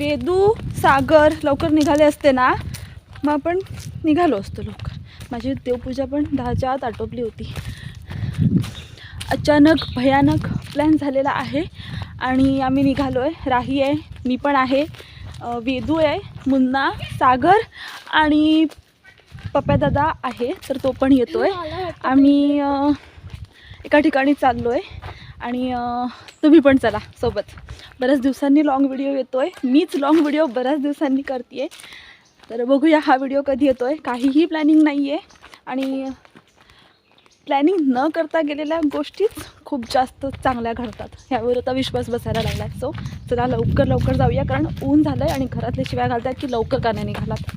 वेदू सागर लवकर निघाले असते ना मग आपण निघालो असतो लवकर. माझी देवपूजा पण दहाच्या आत आटोपली होती. अचानक भयानक प्लॅन झालेला आहे आणि आम्ही निघालो आहे राही आहे मी पण आहे वेदू आहे मुन्ना सागर आणि पप्यादादा आहे तर तो पण येतो आहे आम्ही एका ठिकाणी चाललो आहे आणि तुम्ही पण चला सोबत. बऱ्याच दिवसांनी लाँग व्हिडिओ येतो आहे मीच लाँग व्हिडिओ बऱ्याच दिवसांनी करते तर बघूया हा व्हिडिओ कधी येतो आहे काहीही प्लॅनिंग नाही आहे आणि प्लॅनिंग न करता गेलेल्या गोष्टीच खूप जास्त चांगल्या घडतात. ह्यावर आता विश्वास बसायला लागला आहे सो चला लवकर लवकर जाऊया. कारण ऊन झालं आहे आणि घरातले शिवाय घालतात की लवकर का नाही निघालात.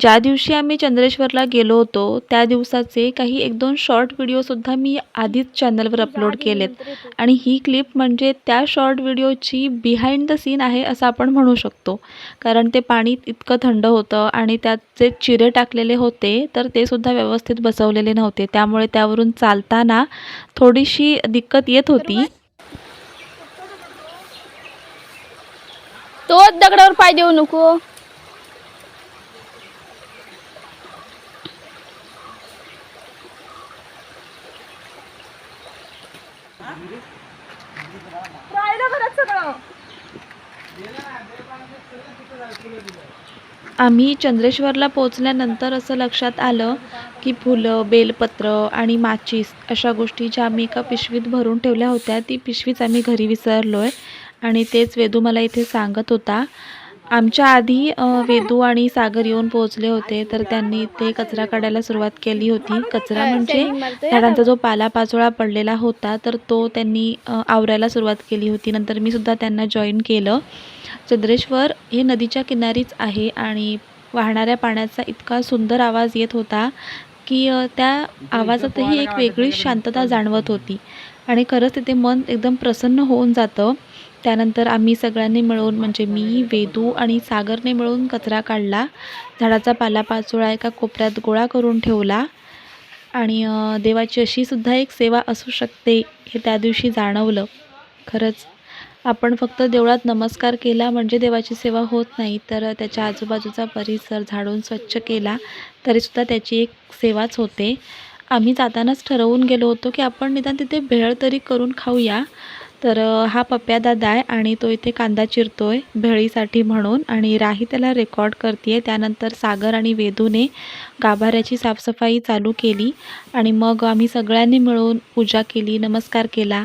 ज्या दिवशी आम्ही चंद्रेश्वरला गेलो होतो त्या दिवसाचे काही एक दोन शॉर्ट व्हिडिओसुद्धा मी आधीच चॅनलवर अपलोड केलेत. आणि ही क्लिप म्हणजे त्या शॉर्ट व्हिडिओची बिहाइंड द सीन आहे असं आपण म्हणू शकतो. कारण ते पाणी इतकं थंड होतं आणि त्यात जे चिरे टाकलेले होते तर ते सुद्धा व्यवस्थित बसवलेले नव्हते. त्यामुळे त्यावरून चालताना थोडीशी दिक्कत येत होती. तो दगडावर पाय देऊ नको. राहिलं सगळं. आम्ही चंद्रेश्वरला पोचल्यानंतर असं लक्षात आलं की फुलं बेलपत्र आणि माचीस अशा गोष्टी ज्या आम्ही एका पिशवीत भरून ठेवल्या होत्या ती पिशवीच आम्ही घरी विसरलो आहे आणि तेच वेदू मला इथे सांगत होता आमच्या आधी वेदू आणि सागर येऊन पोहोचले होते तर त्यांनी ते कचरा काढायला सुरुवात केली होती. कचरा म्हणजे झाडांचा जो पालापाचोळा पडलेला होता तर तो त्यांनी आवरायला सुरुवात केली होती. नंतर मी सुद्धा त्यांना जॉईन केलं. चंद्रेश्वर हे नदीच्या किनारीच आहे आणि वाहणाऱ्या पाण्याचा इतका सुंदर आवाज येत होता की त्या आवाजातही एक वेगळीच शांतता जाणवत होती. आणि खरंच तिथे मन एकदम प्रसन्न होऊन जातं. त्यानंतर आम्ही सगळ्यांनी मिळून म्हणजे मी वेदू आणि सागरने मिळून कचरा काढला. झाडाचा पालापाचोळा एका कोपऱ्यात गोळा करून ठेवला. आणि देवाची अशी सुद्धा एक सेवा असू शकते हे त्या दिवशी जाणवलं. खरंच आपण फक्त देवळात नमस्कार केला म्हणजे देवाची सेवा होत नाही तर त्याच्या आजूबाजूचा परिसर झाडून स्वच्छ केला तरीसुद्धा त्याची एक सेवाच होते. आम्ही जातानाच ठरवून गेलो होतो की आपण निदान तिथे भेळ तरी करून खाऊया. तर हा पप्प्या दादा आहे आणि तो इथे कांदा चिरतोय भेळीसाठी म्हणून आणि राही त्याला रेकॉर्ड करते त्यानंतर सागर आणि वेदूने गाभाऱ्याची साफसफाई चालू केली आणि मग आम्ही सगळ्यांनी मिळून पूजा केली नमस्कार केला.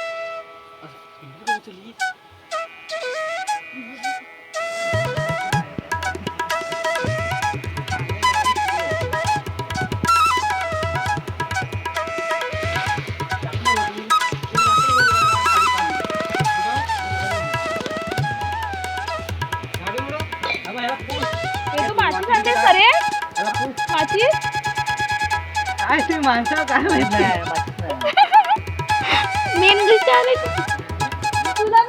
माणसं काय माहीत नाही मी इंग्लिश आले तुला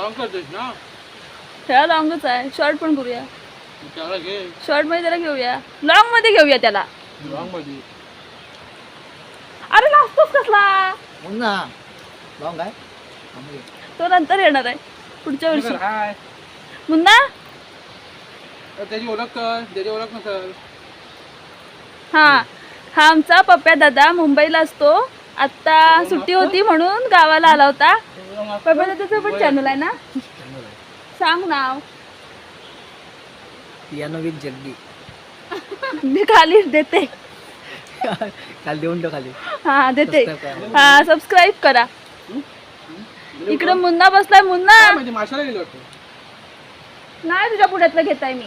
लॉंग करतोस ना? खेळा लॉंगच आहे. शॉर्ट पण करूया. त्याला घे. शॉर्टमध्ये त्याला घेऊया. लॉंगमध्ये घेऊया त्याला. लॉंगमध्ये. अरे लाजतोस कसला? ना. लॉंग आहे. तो नंतर येणार आहे. पुढच्या वर्षी. हाय मुन्ना? त्याची ओळख कर. त्याची ओळख नसल. हा. हा आमचा पप्प्या दादा मुंबईला असतो. आता सुट्टी होती म्हणून गावाला आला होता. पप्प्या दादाचं पण चॅनल आहे ना? सांग नाव. पियानो विथ जगदी मी खाली देते. काल देऊन ठेव खाली. हा देते. हा सबस्क्राईब करा. इकडे मुन्ना बसलाय मुन्ना. म्हणजे माशाला गेलो नाही तुझ्या पुढ्यातलं घेताय मी.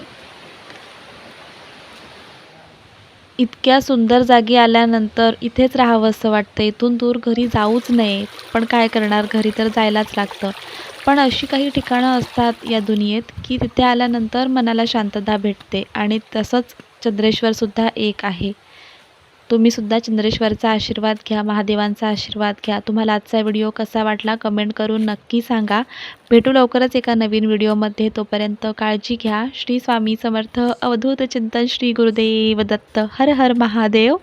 इतक्या सुंदर जागी आल्यानंतर इथेच राहावंसं वाटतं. इथून दूर घरी जाऊच नये. पण काय करणार? घरी तर जायलाच लागतं. पण अशी काही ठिकाणं असतात या दुनियेत की तिथे आल्यानंतर मनाला शांतता भेटते आणि तसंच चंद्रेश्वरसुद्धा एक आहे. तुम्हीसुद्धा चंद्रेश्वरचा आशीर्वाद घ्या महादेवांचा आशीर्वाद घ्या. तुम्हाला आजचा व्हिडिओ कसा वाटला कमेंट करून नक्की सांगा. भेटू लवकरच एका नवीन व्हिडिओमध्ये. तोपर्यंत काळजी घ्या. श्री स्वामी समर्थ. अवधूत चिंतन श्री गुरुदेव दत्त. हर हर महादेव.